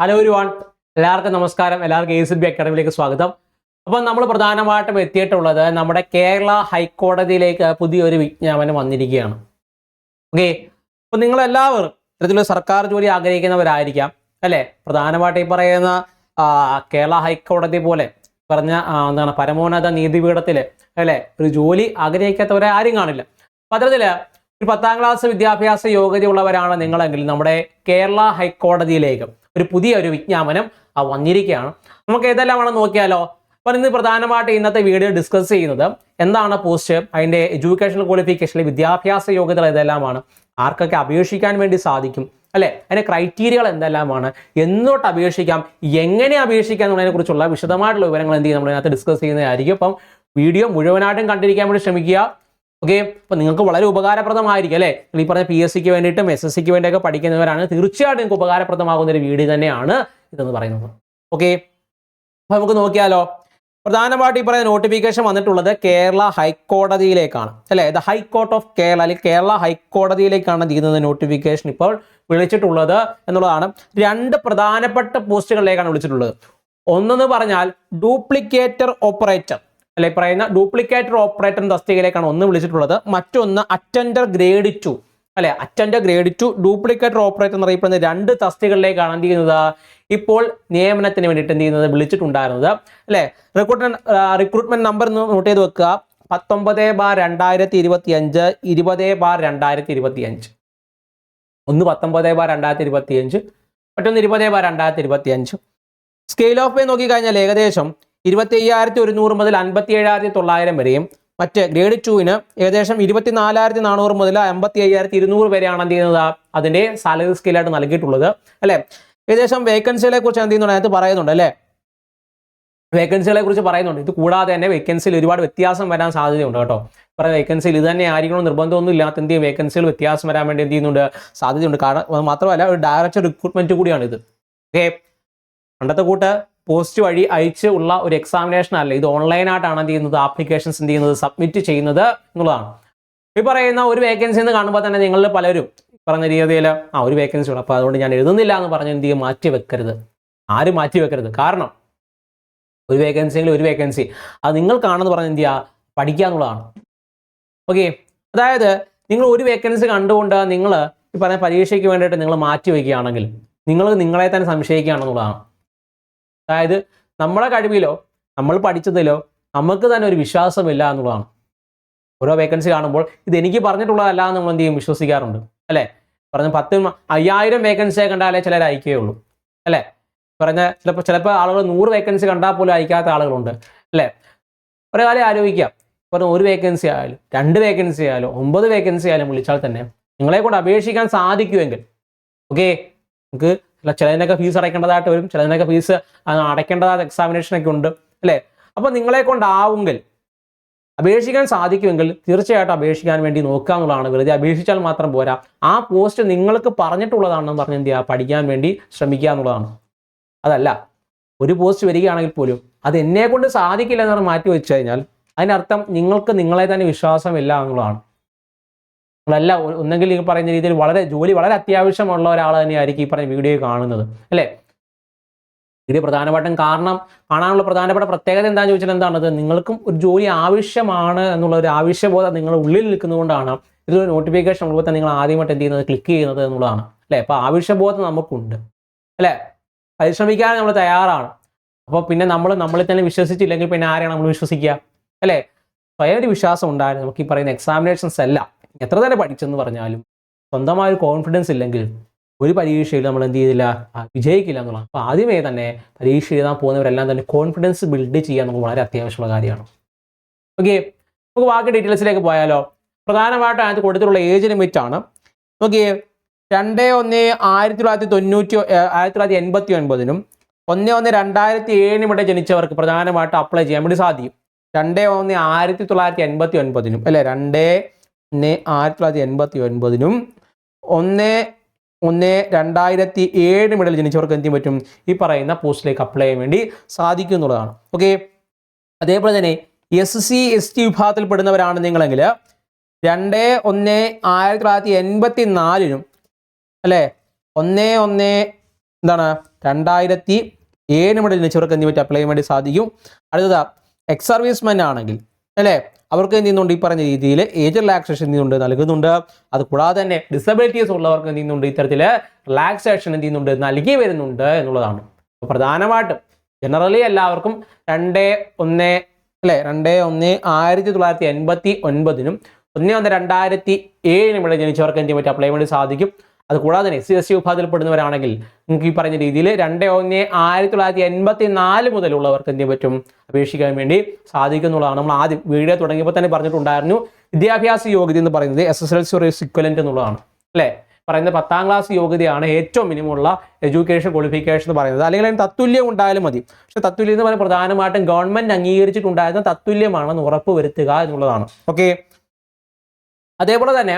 Hello ഒരു one എല്ലാവർക്കും നമസ്കാരം. എല്ലാവർക്കും എ സി ബി അക്കാഡമിയിലേക്ക് സ്വാഗതം. അപ്പം നമ്മൾ പ്രധാനമായിട്ടും എത്തിയിട്ടുള്ളത് നമ്മുടെ കേരള ഹൈക്കോടതിയിലേക്ക് പുതിയൊരു വിജ്ഞാപനം വന്നിരിക്കുകയാണ്. ഓക്കെ അപ്പം നിങ്ങളെല്ലാവരും ഇത്തരത്തിലുള്ള സർക്കാർ ജോലി ആഗ്രഹിക്കുന്നവരായിരിക്കാം. അല്ലേ? പ്രധാനമായിട്ട് ഈ പറയുന്ന കേരള ഹൈക്കോടതി പോലെ പറഞ്ഞ എന്താണ് പരമോന്നത നീതിപീഠത്തിൽ അല്ലേ? ഒരു ജോലി ആഗ്രഹിക്കാത്തവരെ ആരും കാണില്ല. അപ്പം ഒരു പത്താം ക്ലാസ് വിദ്യാഭ്യാസ യോഗ്യതയുള്ളവരാണ് നിങ്ങളെങ്കിൽ നമ്മുടെ കേരള ഹൈക്കോടതിയിലേക്ക്. ഒരു പുതിയ ഒരു വിജ്ഞാപനം വന്നിരിക്കുകയാണ്. നമുക്ക് ഏതെല്ലാമാണ് നോക്കിയാലോ? അപ്പം ഇന്ന് പ്രധാനമായിട്ട് ഇന്നത്തെ വീഡിയോ ഡിസ്കസ് ചെയ്യുന്നത് എന്താണ് പോസ്റ്റ് അതിന്റെ എഡ്യൂക്കേഷൻ ക്വാളിഫിക്കേഷനിലെ വിദ്യാഭ്യാസ യോഗ്യതകൾ ഏതെല്ലാമാണ് ആർക്കൊക്കെ അപേക്ഷിക്കാൻ വേണ്ടി സാധിക്കും അല്ലെ? അതിന്റെ ക്രൈറ്റീരിയകൾ എന്തെല്ലാമാണ് എന്നോട്ട് അപേക്ഷിക്കാം എങ്ങനെ അപേക്ഷിക്കാം എന്നുള്ളതിനെ കുറിച്ചുള്ള വിശദമായിട്ടുള്ള വിവരങ്ങൾ എന്ത് ചെയ്യും? നമ്മൾ ഇതിനകത്ത് ഡിസ്കസ് ചെയ്യുന്നതായിരിക്കും. അപ്പം വീഡിയോ മുഴുവനായിട്ടും കണ്ടിരിക്കാൻ വേണ്ടി ശ്രമിക്കുക. ഓക്കെ അപ്പോൾ നിങ്ങൾക്ക് വളരെ ഉപകാരപ്രദമായിരിക്കും അല്ലേ? ഈ പറഞ്ഞ പി എസ് സിക്ക് വേണ്ടിയിട്ടും എസ് എസ് സിക്ക് വേണ്ടിയൊക്കെ പഠിക്കുന്നവരാണ്. തീർച്ചയായിട്ടും നിങ്ങൾക്ക് ഉപകാരപ്രദമാകുന്ന ഒരു വീഡിയോ തന്നെയാണ് ഇതെന്ന് പറയുന്നത്. ഓക്കെ അപ്പോൾ നമുക്ക് നോക്കിയാലോ. പ്രധാനമായിട്ട് ഈ പറയുന്ന നോട്ടിഫിക്കേഷൻ വന്നിട്ടുള്ളത് കേരള ഹൈക്കോടതിയിലേക്കാണ്. അല്ലേ? ദ ഹൈക്കോർട്ട് ഓഫ് കേരള അല്ലെങ്കിൽ കേരള ഹൈക്കോടതിയിലേക്കാണ് ചെയ്യുന്നത് നോട്ടിഫിക്കേഷൻ ഇപ്പോൾ വിളിച്ചിട്ടുള്ളത് എന്നുള്ളതാണ്. രണ്ട് പ്രധാനപ്പെട്ട പോസ്റ്റുകളിലേക്കാണ് വിളിച്ചിട്ടുള്ളത്. ഒന്നെന്ന് പറഞ്ഞാൽ ഡ്യൂപ്ലിക്കേറ്റർ ഓപ്പറേറ്റർ അല്ലെ പറയുന്ന ഡ്യൂപ്ലിക്കേറ്റർ ഓപ്പറേറ്റർ തസ്തികയിലേക്കാണ് ഒന്ന് വിളിച്ചിട്ടുള്ളത്. മറ്റൊന്ന് അറ്റൻഡർ ഗ്രേഡ് ടു അല്ലെ attender grade two duplicator operator എന്ന് അറിയപ്പെടുന്ന രണ്ട് തസ്തികളിലേക്കാണ് എന്ത് ചെയ്യുന്നത്? ഇപ്പോൾ നിയമനത്തിന് വേണ്ടിയിട്ട് എന്ത് ചെയ്യുന്നത്? വിളിച്ചിട്ടുണ്ടായിരുന്നത്. അല്ലെ റിക്രൂട്ട്മെന്റ് റിക്രൂട്ട്മെന്റ് നമ്പർ നോട്ട് ചെയ്ത് വെക്കുക. പത്തൊമ്പത് ബാർ രണ്ടായിരത്തി ഇരുപത്തി അഞ്ച് ഇരുപത് ബാർ രണ്ടായിരത്തി ഇരുപത്തി അഞ്ച് ഒന്ന് പത്തൊമ്പത് ബാർ രണ്ടായിരത്തി ഇരുപത്തി അഞ്ച് മറ്റൊന്ന് ഇരുപത് ബാർ രണ്ടായിരത്തി ഇരുപത്തി അഞ്ച് സ്കെയിൽ ഓഫ് പേ നോക്കിക്കഴിഞ്ഞാൽ ഏകദേശം ഇരുപത്തി അയ്യായിരത്തി ഒരുന്നൂറ് മുതൽ അൻപത്തി ഏഴായിരത്തി തൊള്ളായിരം വരെയും. മറ്റ് ഗ്രേഡ് ടുവിന് ഏകദേശം ഇരുപത്തി നാലായിരത്തി നാനൂറ് മുതൽ അമ്പത്തി അയ്യായിരത്തി ഇരുന്നൂറ് വരെയാണ് എന്ത് ചെയ്യുന്നത്? അതിന്റെ സാലറി സ്കെയിലായിട്ട് നൽകിയിട്ടുള്ളത് അല്ലെ? ഏകദേശം വേക്കൻസികളെ കുറിച്ച് എന്ത് ചെയ്യുന്നുണ്ട്? അതിനകത്ത് പറയുന്നുണ്ട് അല്ലേ? വേക്കൻസികളെ കുറിച്ച് പറയുന്നുണ്ട്. ഇത് കൂടാതെ തന്നെ വേക്കൻസിയിൽ ഒരുപാട് വ്യത്യാസം വരാൻ സാധ്യതയുണ്ട് കേട്ടോ. പറയുന്ന വേക്കൻസിയിൽ ഇത് തന്നെ ആയിരിക്കണം നിർബന്ധമൊന്നും ഇല്ലാത്ത എന്ത് ചെയ്യും? വേക്കൻസികൾ വ്യത്യാസം വരാൻ വേണ്ടി എന്ത് ചെയ്യുന്നുണ്ട്? സാധ്യതയുണ്ട്. കാരണം മാത്രമല്ല ഒരു ഡയറക്റ്റ് റിക്രൂട്ട്മെന്റ് കൂടിയാണ് ഇത്. ഓക്കെ പണ്ടത്തെ കൂട്ട് പോസ്റ്റ് വഴി അയച്ച് ഉള്ള ഒരു എക്സാമിനേഷൻ അല്ല. ഇത് ഓൺലൈനായിട്ടാണ് എന്ത് ചെയ്യുന്നത്? ആപ്ലിക്കേഷൻസ് എന്ത് ചെയ്യുന്നത്? സബ്മിറ്റ് ചെയ്യുന്നത് എന്നുള്ളതാണ്. ഈ പറയുന്ന ഒരു വേക്കൻസി എന്ന് കാണുമ്പോൾ തന്നെ നിങ്ങൾ പലരും പറഞ്ഞ രീതിയിൽ ആ ഒരു വേക്കൻസി ഉള്ളൂ. അപ്പോൾ അതുകൊണ്ട് ഞാൻ എഴുതുന്നില്ല എന്ന് പറഞ്ഞ് എന്ത് ചെയ്യും? മാറ്റി വെക്കരുത്. ആരും മാറ്റി വെക്കരുത്. കാരണം ഒരു വേക്കൻസിയെങ്കിൽ ഒരു വേക്കൻസി അത് നിങ്ങൾക്കാണെന്ന് പറഞ്ഞ് എന്ത് ചെയ്യുക? പഠിക്കുക എന്നുള്ളതാണ്. ഓക്കെ അതായത് നിങ്ങൾ ഒരു വേക്കൻസി കണ്ടുകൊണ്ട് നിങ്ങൾ ഈ പറഞ്ഞ പരീക്ഷയ്ക്ക് വേണ്ടിയിട്ട് നിങ്ങൾ മാറ്റി വയ്ക്കുകയാണെങ്കിൽ നിങ്ങൾ നിങ്ങളെ തന്നെ സംശയിക്കുകയാണെന്നുള്ളതാണ് അതായത് നമ്മളെ കഴിവിലോ നമ്മൾ പഠിച്ചതിലോ നമുക്ക് തന്നെ ഒരു വിശ്വാസമില്ല എന്നുള്ളതാണ്. ഓരോ വേക്കൻസി കാണുമ്പോൾ ഇത് എനിക്ക് പറഞ്ഞിട്ടുള്ളതല്ല എന്ന് നമ്മൾ എന്ത് ചെയ്യും? വിശ്വസിക്കാറുണ്ട്. അല്ലേ? പറഞ്ഞ പത്ത് അയ്യായിരം വേക്കൻസിയെ കണ്ടാലേ ചിലർ അയക്കുകയുള്ളൂ. അല്ലേ? പറഞ്ഞ ചിലപ്പോൾ ചിലപ്പോൾ ആളുകൾ നൂറ് വേക്കൻസി കണ്ടാൽ പോലും അയക്കാത്ത ആളുകളുണ്ട്. അല്ലേ? ഒരു കാര്യം ആലോചിക്കാം പറഞ്ഞ ഒരു വേക്കൻസി ആയാലും രണ്ട് വേക്കൻസി ആയാലും ഒമ്പത് വേക്കൻസി ആയാലും വിളിച്ചാൽ തന്നെ നിങ്ങളെ കൊണ്ട് അപേക്ഷിക്കാൻ സാധിക്കുമെങ്കിൽ ഓക്കെ നിങ്ങൾക്ക് ചില ചിലതിനൊക്കെ ഫീസ് അടയ്ക്കേണ്ടതായിട്ട് വരും ചിലതിനൊക്കെ ഫീസ് അടയ്ക്കേണ്ടതായ എക്സാമിനേഷനൊക്കെ ഉണ്ട് അല്ലേ? അപ്പോൾ നിങ്ങളെ കൊണ്ടാവുമെങ്കിൽ അപേക്ഷിക്കാൻ സാധിക്കുമെങ്കിൽ തീർച്ചയായിട്ടും അപേക്ഷിക്കാൻ വേണ്ടി നോക്കുക എന്നുള്ളതാണ്. വെറുതെ അപേക്ഷിച്ചാൽ മാത്രം പോരാ. ആ പോസ്റ്റ് നിങ്ങൾക്ക് പറഞ്ഞിട്ടുള്ളതാണെന്ന് പറഞ്ഞ് എന്ത് ചെയ്യുക? പഠിക്കാൻ വേണ്ടി ശ്രമിക്കുക എന്നുള്ളതാണ്. അതല്ല ഒരു പോസ്റ്റ് വരികയാണെങ്കിൽ പോലും അത് എന്നെ കൊണ്ട് സാധിക്കില്ല എന്ന് മാറ്റി വെച്ച് കഴിഞ്ഞാൽ അതിനർത്ഥം നിങ്ങൾക്ക് നിങ്ങളെ തന്നെ വിശ്വാസമില്ല എന്നുള്ളതാണ്. നിങ്ങളല്ല ഒ- ഒന്നെങ്കിൽ ഈ പറയുന്ന രീതിയിൽ വളരെ ജോലി വളരെ അത്യാവശ്യമുള്ള ഒരാൾ തന്നെയായിരിക്കും ഈ പറഞ്ഞ വീഡിയോ കാണുന്നത് അല്ലേ? ഇത് പ്രധാനമായിട്ടും കാരണം കാണാനുള്ള പ്രധാനപ്പെട്ട പ്രത്യേകത എന്താണെന്ന് ചോദിച്ചാൽ എന്താണത്? നിങ്ങൾക്കും ഒരു ജോലി ആവശ്യമാണ് എന്നുള്ള ഒരു ആവശ്യബോധം നിങ്ങളുടെ ഉള്ളിൽ നിൽക്കുന്നതുകൊണ്ടാണ് ഇതൊരു നോട്ടിഫിക്കേഷൻ ഉള്ളപ്പോൾ തന്നെ നിങ്ങൾ ആദ്യമായിട്ട് എന്ത് ചെയ്യുന്നത്? ക്ലിക്ക് ചെയ്യുന്നത് എന്നുള്ളതാണ് അല്ലേ? അപ്പോൾ ആവശ്യബോധം നമുക്കുണ്ട് അല്ലേ? പരിശ്രമിക്കാൻ നമ്മൾ തയ്യാറാണ്. അപ്പോൾ പിന്നെ നമ്മൾ നമ്മളെ തന്നെ വിശ്വസിച്ചില്ലെങ്കിൽ പിന്നെ ആരെയാണ് നമ്മൾ വിശ്വസിക്കുക അല്ലേ? സ്വയം ഒരു വിശ്വാസം ഉണ്ടായിരുന്നു. നമുക്ക് ഈ പറയുന്ന എക്സാമിനേഷൻസ് എല്ലാം എത്ര തന്നെ പഠിച്ചെന്ന് പറഞ്ഞാലും സ്വന്തമായ ഒരു കോൺഫിഡൻസ് ഇല്ലെങ്കിൽ ഒരു പരീക്ഷയിൽ നമ്മൾ എന്ത് ചെയ്തില്ല വിജയിക്കില്ല എന്നുള്ളതാണ്. അപ്പോൾ ആദ്യമേ തന്നെ പരീക്ഷ എഴുതാൻ പോകുന്നവരെല്ലാം തന്നെ കോൺഫിഡൻസ് ബിൽഡ് ചെയ്യാൻ നമുക്ക് വളരെ അത്യാവശ്യമുള്ള കാര്യമാണ്. ഓക്കെ നമുക്ക് ബാക്കി ഡീറ്റെയിൽസിലേക്ക് പോയാലോ. പ്രധാനമായിട്ടും അതിനകത്ത് കൊടുത്തിട്ടുള്ള ഏജ് ലിമിറ്റ് ആണ്. നോക്കിയേ രണ്ട് ഒന്ന് ആയിരത്തി തൊള്ളായിരത്തി തൊണ്ണൂറ്റി ആയിരത്തി തൊള്ളായിരത്തി എൺപത്തി ഒൻപതിനും ഒന്ന് ഒന്ന് രണ്ടായിരത്തി ഏഴിനും ഇവിടെ ജനിച്ചവർക്ക് പ്രധാനമായിട്ട് അപ്ലൈ ചെയ്യാൻ വേണ്ടി സാധിക്കും. രണ്ട് ഒന്ന് ആയിരത്തി തൊള്ളായിരത്തി എൺപത്തി ഒൻപതിനും അല്ലെ? രണ്ട് ഒന്ന് ആയിരത്തി തൊള്ളായിരത്തി എൺപത്തി ഒൻപതിനും ഒന്ന് ഒന്ന് രണ്ടായിരത്തി ഏഴ് മിഡിൽ ജനിച്ചവർക്ക് എന്ത് പറ്റും? ഈ പറയുന്ന പോസ്റ്റിലേക്ക് അപ്ലൈ ചെയ്യാൻ വേണ്ടി സാധിക്കും എന്നുള്ളതാണ്. ഓക്കെ അതേപോലെ തന്നെ എസ് സി എസ് ടി വിഭാഗത്തിൽ പെടുന്നവരാണ് നിങ്ങളെങ്കിൽ രണ്ട് ഒന്ന് ആയിരത്തി തൊള്ളായിരത്തി എൺപത്തി നാലിനും അല്ലേ? ഒന്ന് ഒന്ന് എന്താണ്? രണ്ടായിരത്തി ഏഴ് മുതൽ ജനിച്ചവർക്ക് എന്ത് പറ്റും? അപ്ലൈ ചെയ്യാൻ വേണ്ടി സാധിക്കും. അടുത്തത് എക്സ് സർവീസ്മെൻ ആണെങ്കിൽ അല്ലേ? അവർക്ക് എന്ത് ചെയ്യുന്നുണ്ട്? ഈ പറഞ്ഞ രീതിയിൽ ഏജ് റിലാക്സേഷൻ എന്ത് ചെയ്യുന്നുണ്ട്? നൽകുന്നുണ്ട്. അത് കൂടാതെ തന്നെ ഡിസബിലിറ്റീസ് ഉള്ളവർക്ക് എന്ത് ചെയ്യുന്നുണ്ട്? ഇത്തരത്തിൽ റിലാക്സേഷൻ എന്ത് ചെയ്യുന്നുണ്ട്? നൽകി വരുന്നുണ്ട് എന്നുള്ളതാണ്. അപ്പോൾ പ്രധാനമായിട്ടും ജനറലി എല്ലാവർക്കും രണ്ട് ഒന്ന് അല്ലേ? രണ്ട് ഒന്ന് ആയിരത്തി തൊള്ളായിരത്തി എൺപത്തി ഒൻപതിനും ഒന്ന് ഒന്ന് രണ്ടായിരത്തി ഏഴിനും ഇവിടെ ജനിച്ചവർക്ക് എന്ത് ചെയ്യാൻ പറ്റും? അപ്ലൈ ചെയ്യാൻ വേണ്ടി സാധിക്കും. അത് കൂടാതെ തന്നെ എസ് സി എസ് സി വിഭാഗത്തിൽപ്പെടുന്നവരാണെങ്കിൽ നിങ്ങൾക്ക് ഈ പറഞ്ഞ രീതിയിൽ രണ്ട് ഒന്ന് ആയിരത്തി തൊള്ളായിരത്തി എൺപത്തി നാല് മുതലുള്ളവർക്ക് എന്ത് പറ്റും? അപേക്ഷിക്കാൻ വേണ്ടി സാധിക്കും എന്നുള്ളതാണ് നമ്മൾ ആദ്യം വീഡിയോ തുടങ്ങിയപ്പോൾ തന്നെ പറഞ്ഞിട്ടുണ്ടായിരുന്നു. വിദ്യാഭ്യാസ യോഗ്യത എന്ന് പറയുന്നത് എസ് എസ് എൽ സി ഒരു ഇക്വലന്റ് എന്നുള്ളതാണ്. അല്ലേ? പറയുന്നത് പത്താം ക്ലാസ് യോഗ്യതയാണ് ഏറ്റവും മിനിമമുള്ള എഡ്യൂക്കേഷൻ ക്വാളിഫിക്കേഷൻ എന്ന് പറയുന്നത്. അല്ലെങ്കിൽ അതിന് തത്തുല്യം ഉണ്ടായാലും മതി. പക്ഷേ തത്തുല്യം എന്ന് പറയുന്നത് പ്രധാനമായിട്ടും ഗവൺമെന്റ് അംഗീകരിച്ചിട്ടുണ്ടായിരുന്ന തത്തുല്യമാണെന്ന് ഉറപ്പ് വരുത്തുക എന്നുള്ളതാണ്. ഓക്കെ അതേപോലെ തന്നെ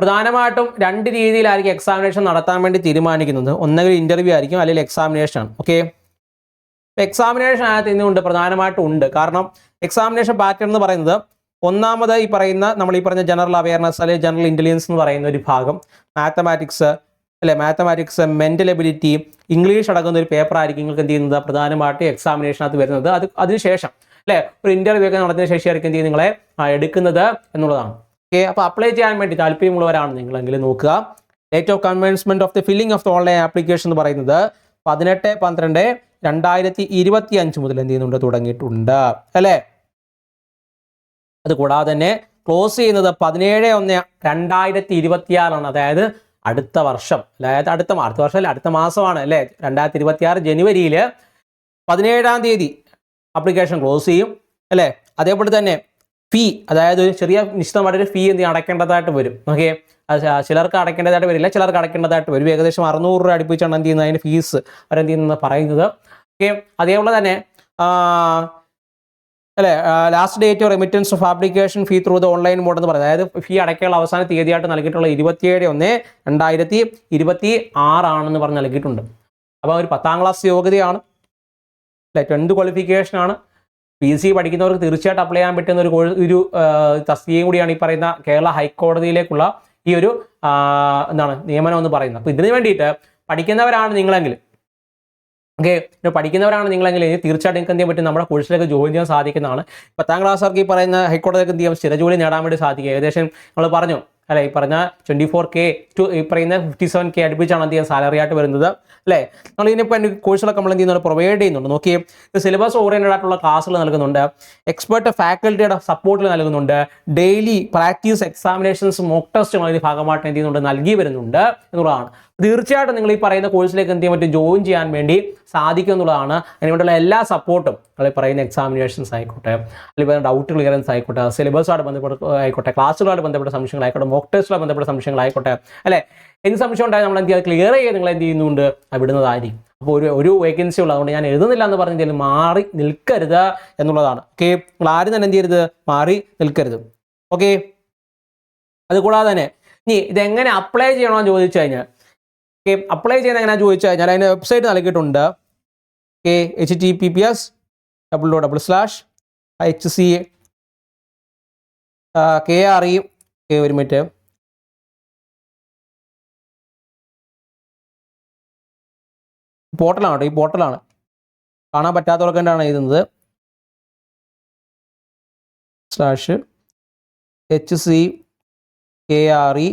പ്രധാനമായിട്ടും രണ്ട് രീതിയിലായിരിക്കും എക്സാമിനേഷൻ നടത്താൻ വേണ്ടി തീരുമാനിക്കുന്നത്. ഒന്നെങ്കിൽ ഇന്റർവ്യൂ ആയിരിക്കും അല്ലെങ്കിൽ എക്സാമിനേഷൻ ആണ്. ഓക്കെ എക്സാമിനേഷൻ അതിനകത്ത് ഇന്നുണ്ട് പ്രധാനമായിട്ടും ഉണ്ട്. കാരണം എക്സാമിനേഷൻ പാറ്റേൺ എന്ന് പറയുന്നത് ഒന്നാമത് ഈ പറയുന്ന നമ്മൾ ഈ പറഞ്ഞ ജനറൽ അവയർനെസ് അല്ലെങ്കിൽ ജനറൽ ഇന്റലിജൻസ് എന്ന് പറയുന്ന ഒരു ഭാഗം. മാത്തമാറ്റിക്സ് അല്ലെ? മാത്തമാറ്റിക്സ് മെന്റൽ എബിലിറ്റി ഇംഗ്ലീഷ് അടങ്ങുന്ന ഒരു പേപ്പർ ആയിരിക്കും നിങ്ങൾക്ക് എന്ത് ചെയ്യുന്നത്? പ്രധാനമായിട്ട് എക്സാമിനേഷനകത്ത് വരുന്നത്. അത് അതിനുശേഷം അല്ലെ? ഒരു ഇന്റർവ്യൂ ഒക്കെ നടത്തിയ ശേഷം ആയിരിക്കും എന്ത് നിങ്ങളെ എടുക്കുന്നത് എന്നുള്ളതാണ്. ഓക്കെ അപ്പോൾ അപ്ലൈ ചെയ്യാൻ വേണ്ടി താല്പര്യമുള്ളവരാണ് നിങ്ങളെങ്കിൽ നോക്കുക. Date of commencement of the filling of the online application എന്ന് പറയുന്നത് പതിനെട്ട് പന്ത്രണ്ട് രണ്ടായിരത്തി ഇരുപത്തി അഞ്ച് മുതൽ എന്ത് ചെയ്യുന്നുണ്ട്? തുടങ്ങിയിട്ടുണ്ട്. അല്ലേ? അത് കൂടാതെ തന്നെ ക്ലോസ് ചെയ്യുന്നത് പതിനേഴ് ഒന്ന് രണ്ടായിരത്തി ഇരുപത്തിയാറാണ് അതായത് അടുത്ത വർഷം. അതായത് അടുത്ത അടുത്ത വർഷം അല്ല അടുത്ത മാസമാണ് അല്ലേ? രണ്ടായിരത്തി ഇരുപത്തി ആറ് ജനുവരിയിൽ പതിനേഴാം തീയതി ആപ്ലിക്കേഷൻ ക്ലോസ് ചെയ്യും. അല്ലേ? അതേപോലെ തന്നെ ഫീ അതായത് ഒരു ചെറിയ നിശ്ചിതമായിട്ടൊരു ഫീ എന്ത് അടയ്ക്കേണ്ടതായിട്ട് വരും. ഓക്കെ ചിലർക്ക് അടയ്ക്കേണ്ടതായിട്ട് വരില്ല. ചിലർക്ക് അടയ്ക്കേണ്ടതായിട്ട് വരും. ഏകദേശം അറുന്നൂറ് രൂപ അടുപ്പിച്ചാണ് എന്ത് ചെയ്യുന്നത്? അതിന്റെ ഫീസ് അവരെന്ത് ചെയ്യുന്നത് പറയുന്നത്. ഓക്കെ അതേപോലെ തന്നെ അല്ലേ last date remittance of application fee through the online mode എന്ന് പറയുന്നത്. അതായത് ഫീ അടയ്ക്കാനുള്ള അവസാന തീയതിയായിട്ട് നൽകിയിട്ടുള്ള ഇരുപത്തിയേഴ് ഒന്ന് രണ്ടായിരത്തി ഇരുപത്തി ആറാണെന്ന് പറഞ്ഞ് നൽകിയിട്ടുണ്ട്. അപ്പോൾ ഒരു പത്താം ക്ലാസ് യോഗ്യതയാണ്. അല്ലെ? ടെൻത്ത് ക്വാളിഫിക്കേഷൻ ആണ്. പി സി പഠിക്കുന്നവർക്ക് തീർച്ചയായിട്ടും അപ്ലൈ ചെയ്യാൻ പറ്റുന്ന ഒരു ഒരു തസ്തികയും കൂടിയാണ് ഈ പറയുന്ന കേരള ഹൈക്കോടതിയിലേക്കുള്ള ഈ ഒരു എന്താണ് നിയമനം എന്ന് പറയുന്നത്. അപ്പോൾ ഇതിന് വേണ്ടിയിട്ട് പഠിക്കുന്നവരാണ് നിങ്ങളെങ്കിൽ ഓക്കെ പഠിക്കുന്നവരാണ് നിങ്ങളെങ്കിൽ തീർച്ചയായിട്ടും നിങ്ങൾക്ക് എന്ത് ചെയ്യാൻ പറ്റും? നമ്മുടെ കോഴ്സിലേക്ക് ജോയിൻ ചെയ്യാൻ സാധിക്കുന്നതാണ്. പത്താം ക്ലാസ്സുകാർക്ക് ഈ പറയുന്ന ഹൈക്കോടതിക്ക് എന്ത് ചെയ്യാം സ്ഥിരജോലി നേടാൻ വേണ്ടി സാധിക്കും. ഏകദേശം നമ്മൾ പറഞ്ഞു. അല്ലെ? ഈ പറഞ്ഞ ട്വന്റി ഫോർ കെ ടു ഈ പറയുന്ന ഫിഫ്റ്റി സെവൻ കെ അടുപ്പിച്ചാണ് എന്ത് ചെയ്യാൻ സാലറി ആയിട്ട് വരുന്നത്. അല്ലേ? നമ്മൾ ഇതിനിപ്പോൾ കോഴ്സുകളൊക്കെ നമ്മൾ എന്ത് ചെയ്യുന്നുണ്ട്? പ്രൊവൈഡ് ചെയ്യുന്നുണ്ട്. നോക്കിയേ സിലബസ് ഓറിയന്റഡ് ആയിട്ടുള്ള ക്ലാസ്സുകൾ നൽകുന്നുണ്ട്. എക്സ്പെർട്ട് ഫാക്കൽറ്റിയുടെ സപ്പോർട്ടിൽ നൽകുന്നുണ്ട്. ഡെയിലി പ്രാക്ടീസ് എക്സാമിനേഷൻസ് മോക്ക് ടെസ്റ്റുകൾ ഭാഗമായിട്ട് എന്ത് ചെയ്യുന്നുണ്ട്? നൽകി വരുന്നുണ്ട് എന്നുള്ളതാണ്. തീർച്ചയായിട്ടും നിങ്ങൾ ഈ പറയുന്ന കോഴ്സിലേക്ക് എന്ത് ചെയ്യാൻ പറ്റും? ജോയിൻ ചെയ്യാൻ വേണ്ടി സാധിക്കും എന്നുള്ളതാണ്. അതിനുവേണ്ടിയുള്ള എല്ലാ സപ്പോർട്ടും നിങ്ങൾ പറയുന്ന എക്സാമിനേഷൻസ് ആയിക്കോട്ടെ അല്ലെങ്കിൽ ഡൗട്ട് ക്ലിയറൻസ് ആയിക്കോട്ടെ സിലബസുമായിട്ട് ബന്ധപ്പെട്ട ആയിക്കോട്ടെ ക്ലാസ്സുകളുമായിട്ട് ബന്ധപ്പെട്ട സംശയങ്ങളായിക്കോട്ടെ മോക്ക് ടെസ്റ്റുമായി ബന്ധപ്പെട്ട സംശയങ്ങളായിക്കോട്ടെ അല്ലെ? എന്ത് സംശയം ഉണ്ടായാൽ നമ്മൾ എന്ത് ചെയ്യുക ക്ലിയർ ചെയ്ത് നിങ്ങൾ എന്ത് ചെയ്യുന്നുണ്ട്? അവിടുന്നതായിരിക്കും വിടുന്നതായിരിക്കും. അപ്പോൾ ഒരു ഒരു വേക്കൻസി ഉള്ളത് അതുകൊണ്ട് ഞാൻ എഴുതുന്നില്ല എന്ന് പറഞ്ഞാൽ മാറി നിൽക്കരുത് എന്നുള്ളതാണ്. ഓക്കെ നിങ്ങൾ ആരും തന്നെ എന്ത് ചെയ്യരുത്? മാറി നിൽക്കരുത്. ഓക്കെ അതുകൂടാതെ തന്നെ ഇനി ഇതെങ്ങനെ അപ്ലൈ ചെയ്യണമെന്ന് ചോദിച്ചു കഴിഞ്ഞാൽ ഓക്കെ അപ്ലൈ ചെയ്യുന്ന എങ്ങനെയാണെന്ന് ചോദിച്ചു കഴിഞ്ഞാൽ അതിന്റെ വെബ്സൈറ്റ് നൽകിയിട്ടുണ്ട്. Okay H T T P S double dot double slash H C K R E ഒരു മിനിറ്റ് പോർട്ടലാണ് കേട്ടോ ഈ പോർട്ടലാണ് കാണാൻ പറ്റാത്തവർക്ക് എഴുതുന്നത്? Slash H C K R E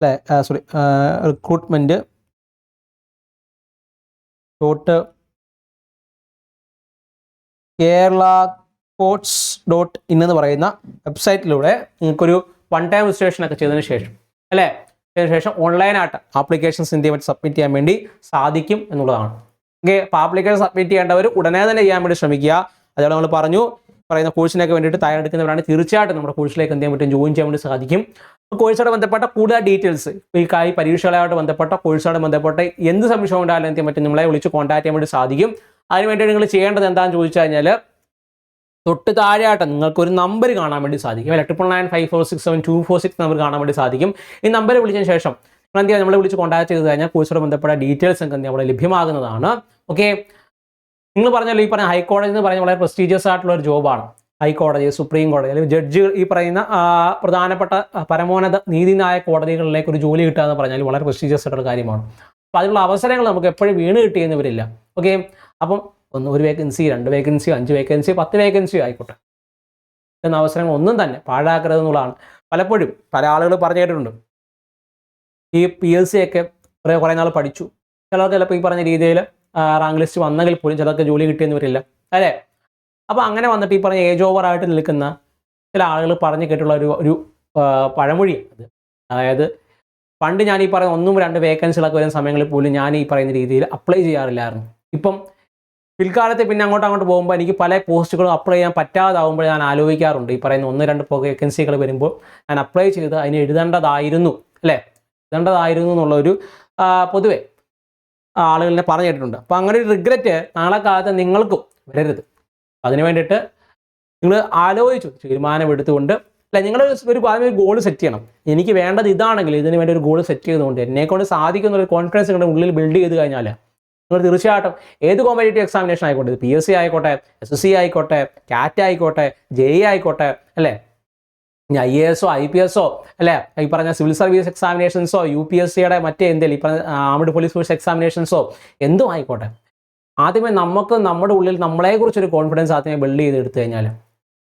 അല്ലേ? Sorry recruitment dot Kerala courts dot in എന്ന് പറയുന്ന വെബ്സൈറ്റിലൂടെ നിങ്ങൾക്കൊരു വൺ ടൈം രജിസ്ട്രേഷൻ ഒക്കെ ചെയ്തതിന് ശേഷം അല്ലേ? ശേഷം ഓൺലൈനായിട്ട് ആപ്ലിക്കേഷൻസ് എന്ത് ചെയ്യാൻ സബ്മിറ്റ് ചെയ്യാൻ വേണ്ടി സാധിക്കും എന്നുള്ളതാണ്. ഓക്കെ അപ്പോൾ ആപ്ലിക്കേഷൻ സബ്മിറ്റ് ചെയ്യേണ്ടവർ ഉടനെ തന്നെ ചെയ്യാൻ വേണ്ടി ശ്രമിക്കുക. അതുപോലെ നമ്മൾ പറഞ്ഞു പറയുന്ന കോഴ്സിനൊക്കെ വേണ്ടിയിട്ട് തയ്യാറെടുക്കുന്നവരാണ്. തീർച്ചയായിട്ടും നമ്മുടെ കോഴ്സിലേക്ക് എന്ത് ചെയ്യാൻ പറ്റും? ജോയിൻ ചെയ്യാൻ വേണ്ടി സാധിക്കും. കോഴ്സോട് ബന്ധപ്പെട്ട കൂടുതൽ ഡീറ്റെയിൽസ് ഈ കായി പരീക്ഷകളായിട്ട് ബന്ധപ്പെട്ട കോഴ്സോട് ബന്ധപ്പെട്ട എന്ത് സംശയം ഉണ്ടായാലും എന്ത് പറ്റും നമ്മളെ വിളിച്ച് കോൺടാക്ട് ചെയ്യാൻ വേണ്ടി സാധിക്കും. അതിനുവേണ്ടി നിങ്ങൾ ചെയ്യേണ്ടത് എന്താണെന്ന് ചോദിച്ചു കഴിഞ്ഞാൽ തൊട്ട് താഴെയായിട്ട് നിങ്ങൾക്ക് ഒരു നമ്പർ കാണാൻ വേണ്ടി സാധിക്കും. അല്ലെ triple nine five four six seven two four six number കാണാൻ വേണ്ടി സാധിക്കും. ഈ നമ്പർ വിളിച്ചതിന് ശേഷം എന്ത് ചെയ്യാം നമ്മളെ വിളിച്ച് കോൺടാക്ട് ചെയ്ത് കഴിഞ്ഞാൽ കോഴ്സോട് ബന്ധപ്പെട്ട ഡീറ്റെയിൽസ് ഒക്കെ എന്ത് അവിടെ ലഭ്യമാകുന്നതാണ്. ഓക്കെ നിങ്ങൾ പറഞ്ഞല്ലോ ഈ പറഞ്ഞ ഹൈക്കോടതി എന്ന് പറഞ്ഞ വളരെ പ്രസ്റ്റീജിയസ് ആയിട്ടുള്ള ഒരു ജോബാണ് ഹൈക്കോടതി സുപ്രീം കോടതി അല്ലെങ്കിൽ ജഡ്ജി ഈ പറയുന്ന പ്രധാനപ്പെട്ട പരമോന്നത നീതിന്യായ കോടതികളിലേക്ക് ഒരു ജോലി കിട്ടുക എന്ന് പറഞ്ഞാൽ വളരെ പ്രസ്റ്റീജിയസ് ആയിട്ടുള്ള കാര്യമാണ്. അപ്പോൾ അതിനുള്ള അവസരങ്ങൾ നമുക്ക് എപ്പോഴും വീണ് കിട്ടിയെന്നിവരില്ല. ഓക്കെ അപ്പം ഒന്ന് ഒരു വേക്കൻസി രണ്ട് വേക്കൻസി അഞ്ച് വേക്കൻസി പത്ത് വേക്കൻസി ആയിക്കോട്ടെ. എന്ന അവസരങ്ങൾ ഒന്നും തന്നെ പാഴാക്കരുത് എന്നുള്ളതാണ്. പലപ്പോഴും പല ആളുകൾ പറഞ്ഞു കേട്ടിട്ടുണ്ട്. ഈ പി എസ് സി ഒക്കെ കുറേ കുറേ നാൾ പഠിച്ചു. ചിലർക്ക് ചിലപ്പോൾ ഈ പറഞ്ഞ രീതിയിൽ റാങ്ക് ലിസ്റ്റ് വന്നെങ്കിൽ പോലും ചിലർക്ക് ജോലി കിട്ടിയെന്ന് വരില്ല. അല്ലേ? അപ്പോൾ അങ്ങനെ വന്നിട്ട് ഈ പറഞ്ഞ ഏജ് ഓവർ ആയിട്ട് നിൽക്കുന്ന ചില ആളുകൾ പറഞ്ഞു കേട്ടുള്ള ഒരു ഒരു പഴമൊഴി അത്. അതായത് പണ്ട് ഞാൻ ഈ പറയുന്ന ഒന്നും രണ്ട് വേക്കൻസികളൊക്കെ വരുന്ന സമയങ്ങളിൽ പോലും ഞാൻ ഈ പറയുന്ന രീതിയിൽ അപ്ലൈ ചെയ്യാറില്ലായിരുന്നു. ഇപ്പം പിൽക്കാലത്ത് പിന്നെ അങ്ങോട്ട് അങ്ങോട്ട് പോകുമ്പോൾ എനിക്ക് പല പോസ്റ്റുകളും അപ്ലൈ ചെയ്യാൻ പറ്റാതാവുമ്പോൾ ഞാൻ ആലോചിക്കാറുണ്ട്. ഈ പറയുന്ന ഒന്ന് രണ്ട് വേക്കൻസികൾ വരുമ്പോൾ ഞാൻ അപ്ലൈ ചെയ്ത് അതിന് എഴുതേണ്ടതായിരുന്നു. അല്ലേ? എഴുതേണ്ടതായിരുന്നു എന്നുള്ളൊരു പൊതുവെ ആളുകളിനെ പറഞ്ഞു കേട്ടിട്ടുണ്ട് അപ്പോൾ അങ്ങനെ ഒരു റിഗ്രറ്റ് നാളെ കാലത്ത് നിങ്ങൾക്കും വരരുത്. അതിന് വേണ്ടിയിട്ട് നിങ്ങൾ ആലോചിച്ചു തീരുമാനമെടുത്തുകൊണ്ട് അല്ല നിങ്ങൾ ഒരു ആദ്യം ഒരു ഗോൾ സെറ്റ് ചെയ്യണം. എനിക്ക് വേണ്ടത് ഇതാണെങ്കിൽ ഇതിന് വേണ്ടി ഒരു ഗോൾ സെറ്റ് ചെയ്തുകൊണ്ട് എന്നെ കൊണ്ട് സാധിക്കുന്ന ഒരു കോൺഫിഡൻസ് നിങ്ങളുടെ ഉള്ളിൽ ബിൽഡ് ചെയ്ത് കഴിഞ്ഞാൽ നിങ്ങൾ തീർച്ചയായിട്ടും ഏത് കോമ്പറ്റേറ്റീവ് എക്സാമിനേഷൻ ആയിക്കോട്ടെ പി എസ് സി ആയിക്കോട്ടെ എസ് എസ് സി ആയിക്കോട്ടെ കാറ്റ് ആയിക്കോട്ടെ ജെ ആയിക്കോട്ടെ അല്ലേ? ഐ എ എസോ ഐ പി എസോ അല്ലെ? ഈ പറഞ്ഞ സിവിൽ സർവീസ് എക്സാമിനേഷൻസോ യു പി എസ് സിയുടെ മറ്റേ എന്തെങ്കിലും ഈ പറഞ്ഞ ആംഡ് പോലീസ് ഫോഴ്സ് എക്സാമിനേഷൻസോ എന്തും ആയിക്കോട്ടെ. ആദ്യമേ നമുക്ക് നമ്മുടെ ഉള്ളിൽ നമ്മളെക്കുറിച്ചൊരു കോൺഫിഡൻസ് ആദ്യമേ ബിൽഡ് ചെയ്ത് എടുത്തു കഴിഞ്ഞാൽ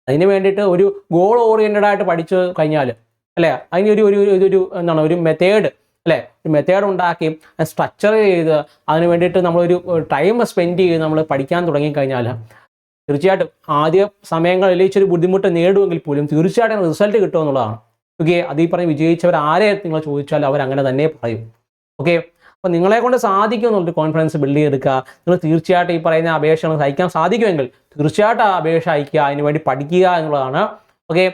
അതിന് വേണ്ടിയിട്ട് ഒരു ഗോൾ ഓറിയന്റഡ് ആയിട്ട് പഠിച്ചു കഴിഞ്ഞാൽ അല്ലേ? അതിന് ഒരു ഒരു എന്താണ് ഒരു മെത്തേഡ് അല്ലേ? ഒരു മെത്തേഡ് ഉണ്ടാക്കി സ്ട്രക്ചർ ചെയ്ത് അതിന് വേണ്ടിയിട്ട് നമ്മളൊരു ടൈം സ്പെൻഡ് ചെയ്ത് നമ്മൾ പഠിക്കാൻ തുടങ്ങിക്കഴിഞ്ഞാൽ തീർച്ചയായിട്ടും ആദ്യ സമയങ്ങളിൽ ഇച്ചിരി ബുദ്ധിമുട്ട് നേടുമെങ്കിൽ പോലും തീർച്ചയായിട്ടും റിസൾട്ട് കിട്ടുമെന്നുള്ളതാണ് ഓക്കെ അത് പറഞ്ഞ് വിജയിച്ചവർ ആരെ നിങ്ങൾ ചോദിച്ചാൽ അവർ അങ്ങനെ തന്നെ പറയും. ഓക്കെ അപ്പോൾ നിങ്ങളെ കൊണ്ട് സാധിക്കും എന്നുള്ളൊരു കോൺഫിഡൻസ് ബിൽഡ് ചെയ്തെടുക്കുക. നിങ്ങൾ തീർച്ചയായിട്ടും ഈ പറയുന്ന അപേക്ഷകൾ സഹിക്കാൻ സാധിക്കുമെങ്കിൽ തീർച്ചയായിട്ടും ആ അപേക്ഷ അയക്കുക അതിനുവേണ്ടി പഠിക്കുക എന്നുള്ളതാണ്. ഓക്കെ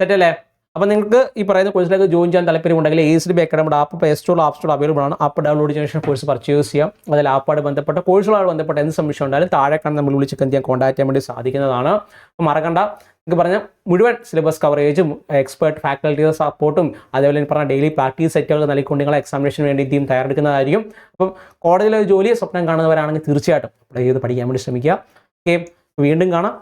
സെറ്റല്ലേ അപ്പോൾ നിങ്ങൾക്ക് ഈ പറയുന്ന കോഴ്സിലേക്ക് ജോയിൻ ചെയ്യാൻ താല്പര്യമുണ്ടെങ്കിൽ ഏ സി ബി നമ്മുടെ app play store app store available ആണ്. ആപ്പ് ഡൗൺലോഡ് ചെയ്ത ശേഷം കോഴ്സ് പർച്ചേസ് ചെയ്യാം. അതിൽ ആപ്പാട് ബന്ധപ്പെട്ട കോഴ്സുകളായി ബന്ധപ്പെട്ട എന്ത് സംശയം ഉണ്ടായാലും താഴെ കാണുന്ന നമ്മൾ വിളിച്ച് എന്ത് ചെയ്യാൻ കോൺടാക്ട് ചെയ്യാൻ വേണ്ടി സാധിക്കുന്നതാണ്. അപ്പോൾ മറക്കണ്ട. നിങ്ങൾക്ക് പറഞ്ഞ മുഴുവൻ സിലബസ് കവറേജും എക്സ്പേർട്ട് ഫാക്കൽറ്റി സപ്പോർട്ടും അതേപോലെ പറഞ്ഞ ഡെയിലി പ്രാക്ടീസ് സെറ്റുകൾ നൽകിക്കൊണ്ട് നിങ്ങൾ എക്സാമിനേഷന് വേണ്ടി ടീം തയ്യാറെടുക്കുന്നതായിരിക്കും. അപ്പം കോടതിയിലെ ജോലിയെ സ്വപ്നം കാണുന്നവരാണെങ്കിൽ തീർച്ചയായിട്ടും അപ്ലൈ ചെയ്ത് പഠിക്കാൻ വേണ്ടി ശ്രമിക്കുക. ഓക്കെ വീണ്ടും കാണാം.